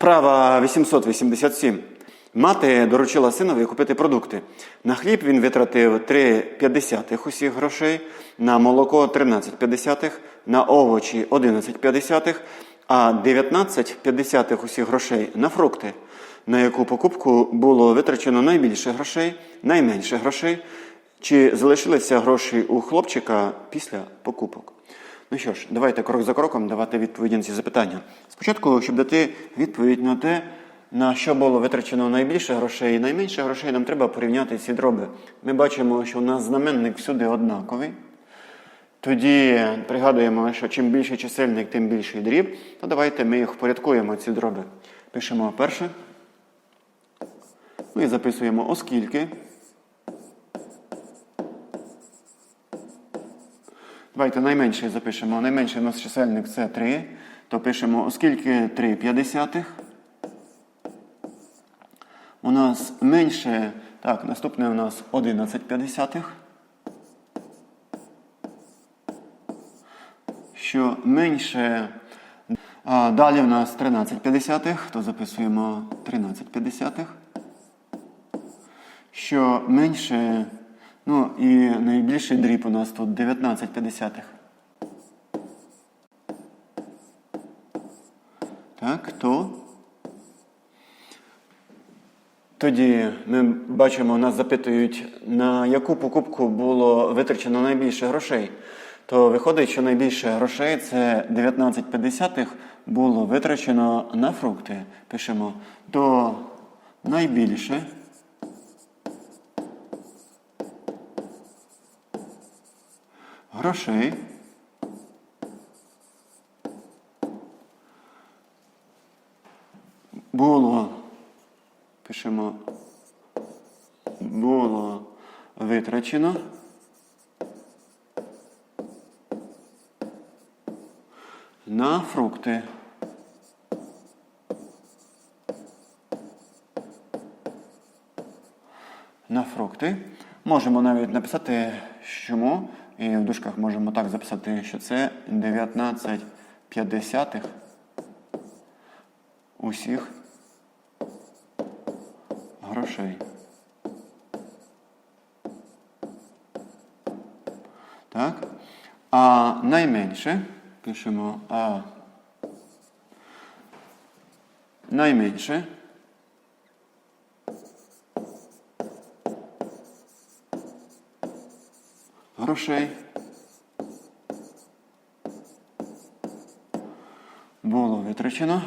Вправа 887. Мати доручила синові купити продукти. На хліб він витратив 3,50 усіх грошей, на молоко 13,50, на овочі 11,50, а 19,50 усіх грошей на фрукти. На яку покупку було витрачено найбільше грошей, найменше грошей, чи залишилися гроші у хлопчика після покупок? Ну що ж, давайте крок за кроком давати відповіді на ці запитання. Спочатку, щоб дати відповідь на те, на що було витрачено найбільше грошей і найменше грошей, нам треба порівняти ці дроби. Ми бачимо, що у нас знаменник всюди однаковий. Тоді пригадуємо, що чим більший чисельник, тим більший дріб. То давайте ми їх впорядкуємо, ці дроби. Пишемо перше. Ну і записуємо оскільки. Давайте найменший запишемо. Найменший у нас чисельник це 3. То пишемо, оскільки 3 п'ятдесятих. У нас менше, так, наступне у нас 11 п'ятдесятих. Що менше, а, далі у нас 13 п'ятдесятих, то записуємо 13 п'ятдесятих. Що менше, ну і найбільший дріб у нас тут 19 п'ятдесятих. Так, то. Тоді ми бачимо, нас запитують, на яку покупку було витрачено найбільше грошей. То виходить, що найбільше грошей це 19,50 було витрачено на фрукти. Пишемо то найбільше. Грошей. Було Пишемо було витрачено. На фрукти. На фрукти. Можемо навіть написати чому. І в дужках можемо так записати, що це 19,50 усіх грошей. Так. А найменше пишемо А. Найменше. Грошей. Було витрачено.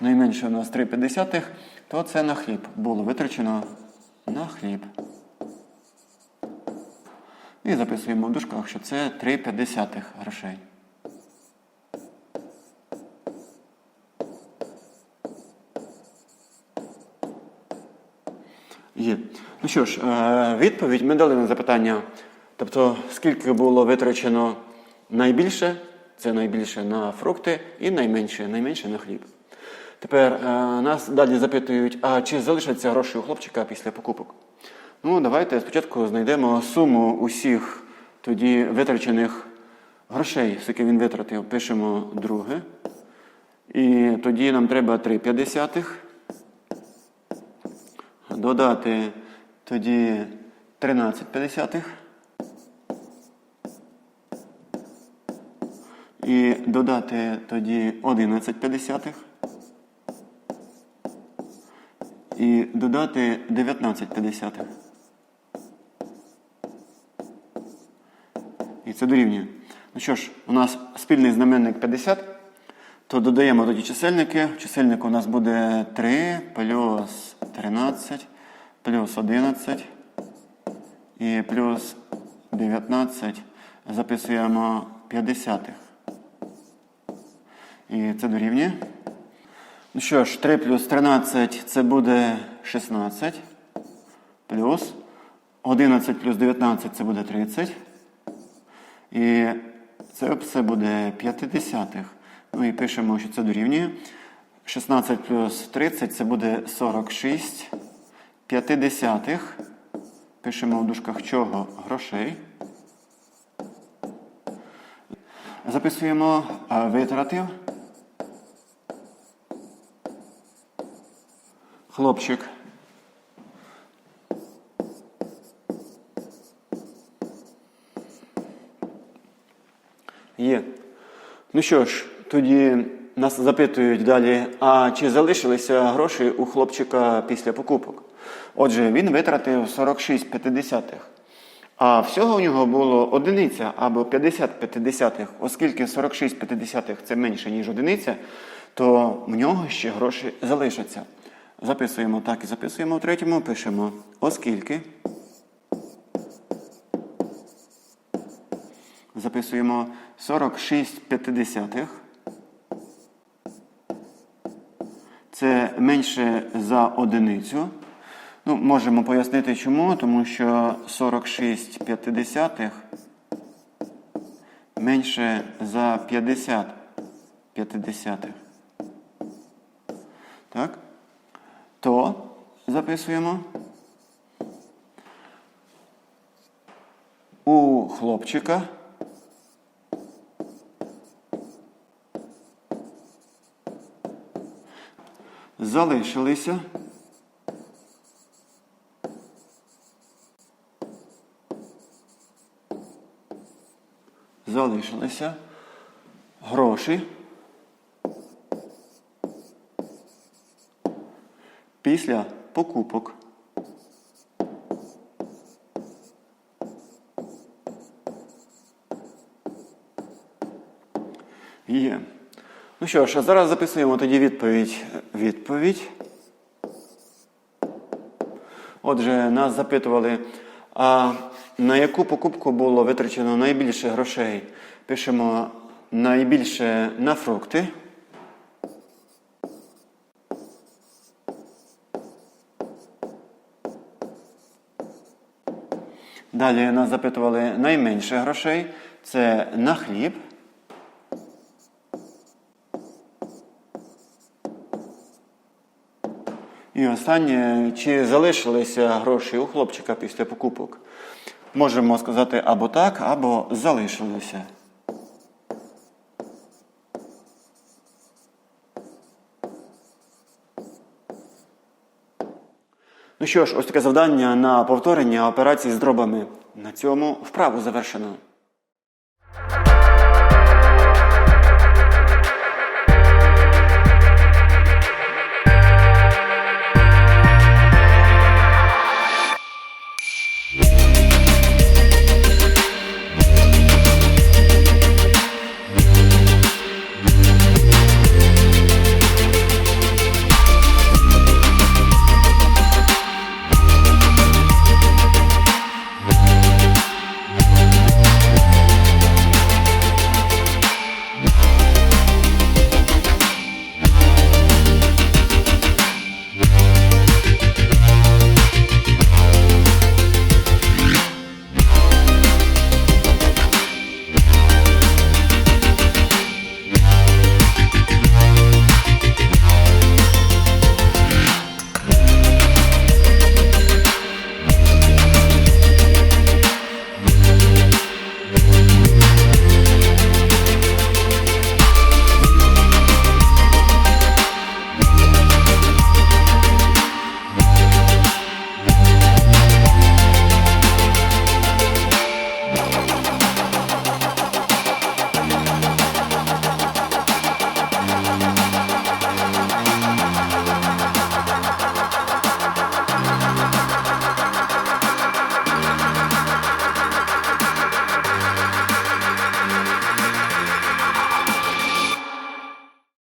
найменше у нас 3,50, то це на хліб. Було витрачено на хліб. І записуємо в дужках, що це 3,50 грошей. Є. Ну що ж, е, відповідь ми дали на запитання. Тобто, скільки було витрачено найбільше, це найбільше на фрукти, і найменше, найменше на хліб. Тепер е, нас далі запитують, а чи залишаться гроші у хлопчика після покупок? Ну, давайте спочатку знайдемо суму усіх тоді витрачених грошей, скільки він витратив, пишемо друге. І тоді нам треба 3,50. Додати тоді 13,50. І додати тоді 11,50. і додати 19,50. І це дорівнює. Ну що ж, у нас спільний знаменник 50, то додаємо тоді чисельники. В чисельнику у нас буде 3 плюс 13 плюс 11 і плюс 19 записуємо 50. І це дорівнює. Ну що ж, 3 плюс 13 це буде 16. Плюс 11 плюс 19 це буде 30. І це все буде 50. Ну і пишемо, що це дорівнює. 16 плюс 30 це буде 46. 50. Пишемо в дужках чого грошей. записуємо а, витратив. Хлопчик. Є. Ну що ж, тоді нас запитують далі, а чи залишилися гроші у хлопчика після покупок? Отже, він витратив 46,5. А всього у нього було одиниця або 50,5. Оскільки 46,5 це менше, ніж одиниця, то в нього ще гроші залишаться. Записуємо так і записуємо в третьому, пишемо оскільки. Записуємо 46,5. Це менше за одиницю. Ну, можемо пояснити чому, тому що 46,5 менше за 50 п'ятидесятих. Так? То записуємо. У хлопчика залишилися залишилися гроші після покупок. Є. Ну що ж, а зараз записуємо тоді відповідь. Відповідь. Отже, нас запитували, а на яку покупку було витрачено найбільше грошей? Пишемо найбільше на фрукти. Далі нас запитували найменше грошей. Це на хліб. І останнє, чи залишилися гроші у хлопчика після покупок? Можемо сказати або так, або залишилися. Ну що ж, ось таке завдання на повторення операції з дробами. На цьому вправу завершено.